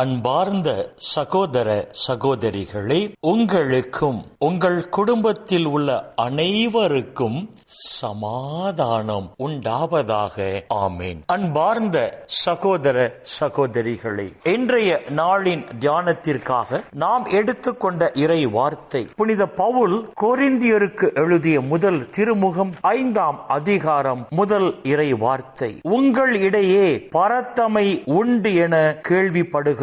அன்பார்ந்த சகோதர சகோதரிகளே உங்களுக்கும் உங்கள் குடும்பத்தில் உள்ள அனைவருக்கும் சமாதானம் உண்டாவதாக. ஆமேன். அன்பார்ந்த சகோதர சகோதரிகளே இன்றைய நாளின் தியானத்திற்காக நாம் எடுத்துக்கொண்ட இறை வார்த்தை புனித பவுல் கொரிந்தியருக்கு எழுதிய முதல் திருமுகம் ஐந்தாம் அதிகாரம் முதல் இறை வார்த்தை. உங்கள் இடையே பரத்தமை உண்டு என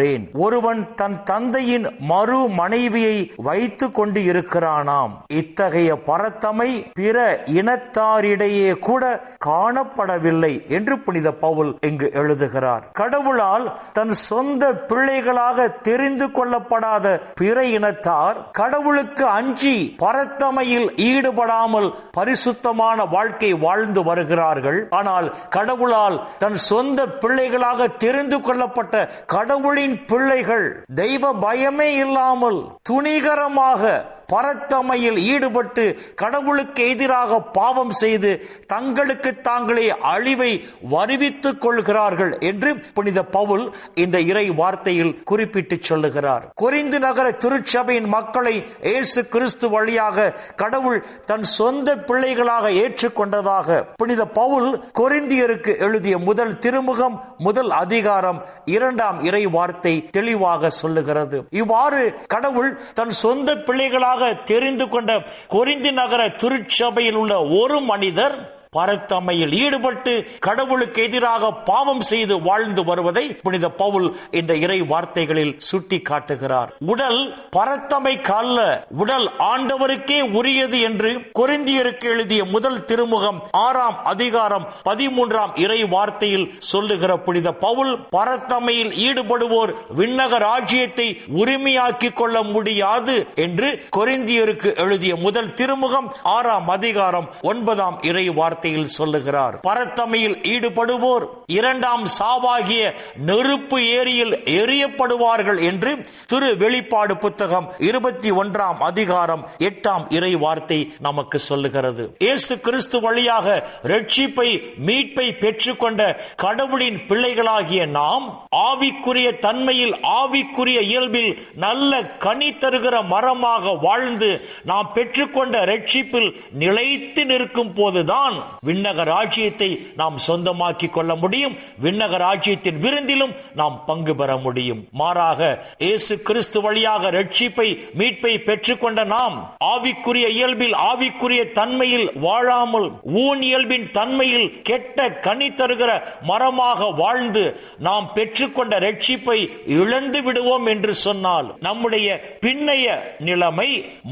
சொல்லுகிறேன் ஒருவன் தன் தந்தையின் மறு மனைவியை வைத்துக் கொண்டு இருக்கிறானாம் இத்தகைய பரத்தமை பிற இனத்தாரிடையே கூட காணப்படவில்லை என்று புனித பவுல் இங்கு எழுதுகிறார். கடவுளால் தன் சொந்த பிள்ளைகளாக தெரிந்து கொள்ளப்படாத பிற இனத்தார் கடவுளுக்கு அஞ்சி பரத்தமையில் ஈடுபடாமல் பரிசுத்தமான வாழ்க்கை வாழ்ந்து வருகிறார்கள். ஆனால் கடவுளால் தன் சொந்த பிள்ளைகளாக தெரிந்து கொள்ளப்பட்ட கடவுளின் பிள்ளைகள் தெய்வ பயமே இல்லாமல் துணிகரமாக பரத்தமையில் ஈடுபட்டு கடவுளுக்கு எதிராக பாவம் செய்து தங்களுக்கு தாங்களே அழிவை வருவித்துக் கொள்கிறார்கள் என்று புனித பவுல் இந்த இறை வார்த்தையில் குறிப்பிட்டு சொல்லுகிறார். குறிந்து நகர திருச்சபையின் மக்களை இயேசு கிறிஸ்து வழியாக கடவுள் தன் சொந்த பிள்ளைகளாக ஏற்றுக்கொண்டதாக புனித பவுல் கொரிந்தியருக்கு எழுதிய முதல் திருமுகம் முதல் அதிகாரம் இரண்டாம் இறை வார்த்தை தெளிவாக சொல்லுகிறது. இவ்வாறு கடவுள் தன் சொந்த பிள்ளைகளாக தெரிந்து கொண்ட கொரிந்தி நகர திருச்சபையில் உள்ள ஒரு மனிதர் பரத்தமையில் ஈடுபட்டு கடவுளுக்கு எதிராக பாவம் செய்து வாழ்ந்து வருவதை புனித பவுல் இந்த இறை வார்த்தைகளில் சுட்டி காட்டுகிறார் உடல் பரத்தமை கால உடல் ஆண்டவருக்கே உரியது என்று கொரிந்தியருக்கு எழுதிய முதல் திருமுகம் ஆறாம் அதிகாரம் பதிமூன்றாம் இறை வார்த்தையில் சொல்லுகிற புனித பவுல் பரத்தமையில் ஈடுபடுவோர் விண்ணக ராஜ்யத்தை உரிமையாக்கிக் கொள்ள முடியாது என்று கொரிந்தியருக்கு எழுதிய முதல் திருமுகம் ஆறாம் அதிகாரம் ஒன்பதாம் இறை வார்த்தை வார்த்தையில் சொல்லுகிறார் பரத்தமையில் ஈடுபடுவோர் இரண்டாம் சாவாகிய நெருப்பு ஏரியில் எரியப்படுவார்கள் என்று திரு வெளிப்பாடு புத்தகம் இருபத்தி ஒன்றாம் அதிகாரம் எட்டாம் இறை வார்த்தை நமக்கு சொல்லுகிறது. இயேசு கிறிஸ்து வழியாக ரட்சிப்பை மீட்பை பெற்றுக்கொண்ட கடவுளின் பிள்ளைகளாகிய நாம் ஆவிக்குரிய தன்மையில் ஆவிக்குரிய இயல்பில் நல்ல கனி தருகிற மரமாக வாழ்ந்து நாம் பெற்றுக்கொண்ட ரட்சிப்பில் நிலைத்து நிற்கும் போதுதான் விண்ணக ராஜ்யத்தை நாம் சொந்தமாக்கி கொள்ள முடியும். விண்ணக ராஜ்யத்தின் விருந்திலும் நாம் பங்கு பெற முடியும். மாறாக இயேசு கிறிஸ்து வழியாக ரட்சிப்பை மீட்பை பெற்றுக்கொண்ட நாம் ஆவிக்குரிய இயல்பில் ஆவிக்குரிய தன்மையில் வாழாமல் ஊன் இயல்பின் தன்மையில் கெட்ட கனி தருகிற மரமாக வாழ்ந்து நாம் பெற்றுக்கொண்ட ரட்சிப்பை இழந்து விடுவோம் என்று சொன்னால் நம்முடைய பின்னைய நிலைமை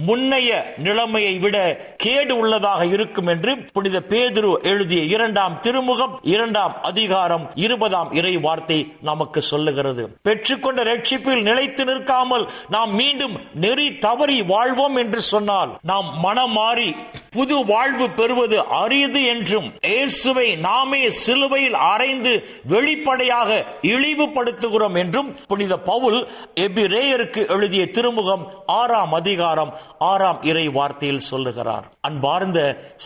முன்னைய நிலைமையை விட கேடு உள்ளதாக இருக்கும் என்று புனித பேர் பேதுரு எழுதிய இரண்டாம் திருமுகம் இரண்டாம் அதிகாரம் இருபதாம் இறை வார்த்தை நமக்கு சொல்லுகிறது. பெற்றுக்கொண்ட ரட்சிப்பில் நிலைத்து நிற்காமல் நாம் மீண்டும் நெறி தவறி வாழ்வோம் என்று சொன்னால் நாம் மனம் மாறி புது வாழ்வு பெறுவது அரிது என்றும் இயேசுவை நாமே சிலுவையில் அரைந்து வெளிப்படையாக இழிவுபடுத்துகிறோம் என்றும் புனித பவுல் எபிரேயருக்கு எழுதிய திருமுகம் ஆறாம் அதிகாரம் ஆறாம் இறை வார்த்தையில் சொல்லுகிறார். அன்பார்ந்த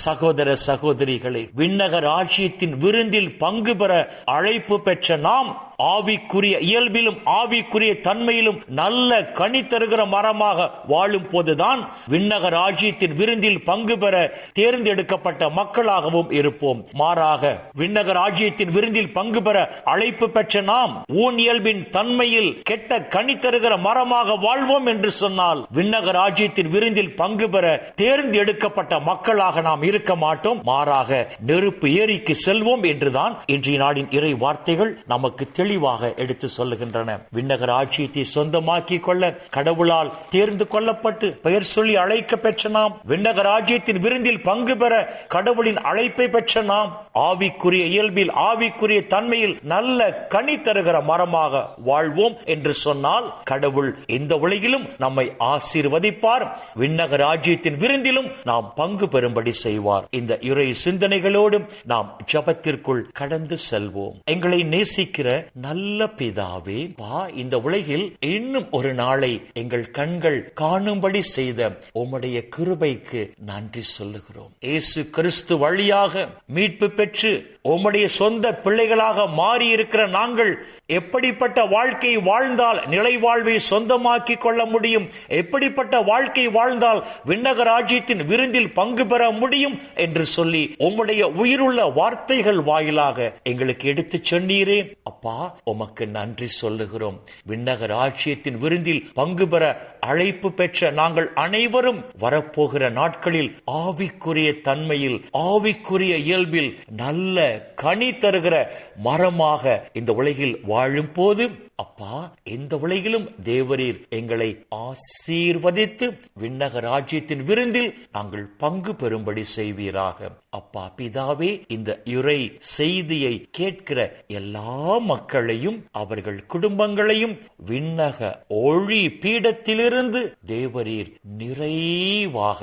சகோதர சகோதரி சகோதரிகளே விண்ணகர் ஆட்சியத்தின் விருந்தில் பங்கு பெற அழைப்பு பெற்ற நாம் ஆவிக்குரிய இயல்பிலும் ஆவிக்குரிய தன்மையிலும் நல்ல கனி தருகிற மரமாக வாழும் போதுதான் விண்ணக ராஜ்யத்தின் விருந்தில் பங்கு பெற தேர்ந்தெடுக்கப்பட்ட மக்களாகவும் இருப்போம். மாறாக விண்ணக ராஜ்யத்தின் விருந்தில் பங்கு பெற அழைப்பு பெற்ற நாம் ஊன் இயல்பின் தன்மையில் கெட்ட கனி தருகிற மரமாக வாழ்வோம் என்று சொன்னால் விண்ணக ராஜ்யத்தின் விருந்தில் பங்கு பெற தேர்ந்தெடுக்கப்பட்ட மக்களாக நாம் இருக்க மாட்டோம். மாறாக நெருப்பு ஏரிக்கு செல்வோம் என்றுதான் இன்றைய நாடின் இறை வார்த்தைகள் நமக்கு தெளிவாக எடுத்து சொல்லுகின்றன. விண்ணகர் ஆட்சியத்தை சொந்தமாக்கி கொள்ள கடவுளால் தேர்ந்து கொள்ளப்பட்டு பெயர் சொல்லி அழைக்க பெற்ற நாம் விண்ணகர் ராஜ்யத்தின் விருந்தில் பங்கு பெற கடவுளின் அழைப்பை பெற்ற நாம் ஆவிக்குரிய இயல்பில் ஆவிக்குரிய தன்மையில் நல்ல கனி தருகிற மரமாக வாழ்வோம் என்று சொன்னால் கடவுள் இந்த உலகிலும் நம்மை ஆசீர்வதிப்பார். விண்ணக ராஜ்யத்தின் விருந்திலும் நாம் பங்கு பெறும்படி செய்வார். இந்த இறை சிந்தனைகளோடும் நாம் ஜபத்திற்குள் கடந்து செல்வோம். எங்களை நேசிக்கிற நல்ல பிதாவே பா இந்த உலகில் இன்னும் ஒரு நாளை எங்கள் கண்கள் காணும்படி செய்த உம்முடைய கிருபைக்கு நன்றி சொல்லுகிறோம். இயேசு கிறிஸ்து வழியாக மீட்பு பெற்று உம்முடைய சொந்த பிள்ளைகளாக மாறி இருக்கிற நாங்கள் எப்படிப்பட்ட வாழ்க்கை வாழ்ந்தால் நிலை வாழ்வை சொந்தமாக்கி கொள்ள முடியும்? எப்படிப்பட்ட வாழ்க்கை வாழ்ந்தால் விண்ணக ராஜ்யத்தின் விருந்தில் பங்கு பெற முடியும்? என்று சொல்லி உம்முடைய உயிருள்ள வார்த்தைகள் வாயிலாக எங்களுக்கு எடுத்து சொன்னீரே. அப்பா உமக்கு நன்றி சொல்லுகிறோம். விண்ணக ராஜ்யத்தின் விருந்தில் பங்கு பெற அழைப்பு பெற்ற நாங்கள் அனைவரும் வரப்போகிற நாட்களில் ஆவிக்குரிய தன்மையில் ஆவிக்குரிய இயல்பில் நல்ல கனி தருகிற மரமாக இந்த உலகில் வாழும் போது அப்பா எந்த உலகிலும் தேவரீர் எங்களை ஆசீர்வதித்து விண்ணக ராஜ்யத்தின் விருந்தில் நாங்கள் பங்கு பெறும்படி செய்வீராக. அப்பா பிதாவே இந்த இறை செய்தியை கேட்கிற எல்லா மக்களையும் அவர்கள் குடும்பங்களையும் விண்ணக ஒளி பீடத்திலிருந்து தேவரீர் நிறைவாக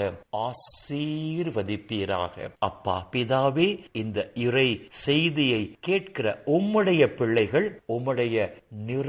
ஆசீர்வதிப்பீராக. அப்பா பிதாவே இந்த இறை செய்தியை கேட்கிற உம்முடைய பிள்ளைகள் உம்முடைய நிறை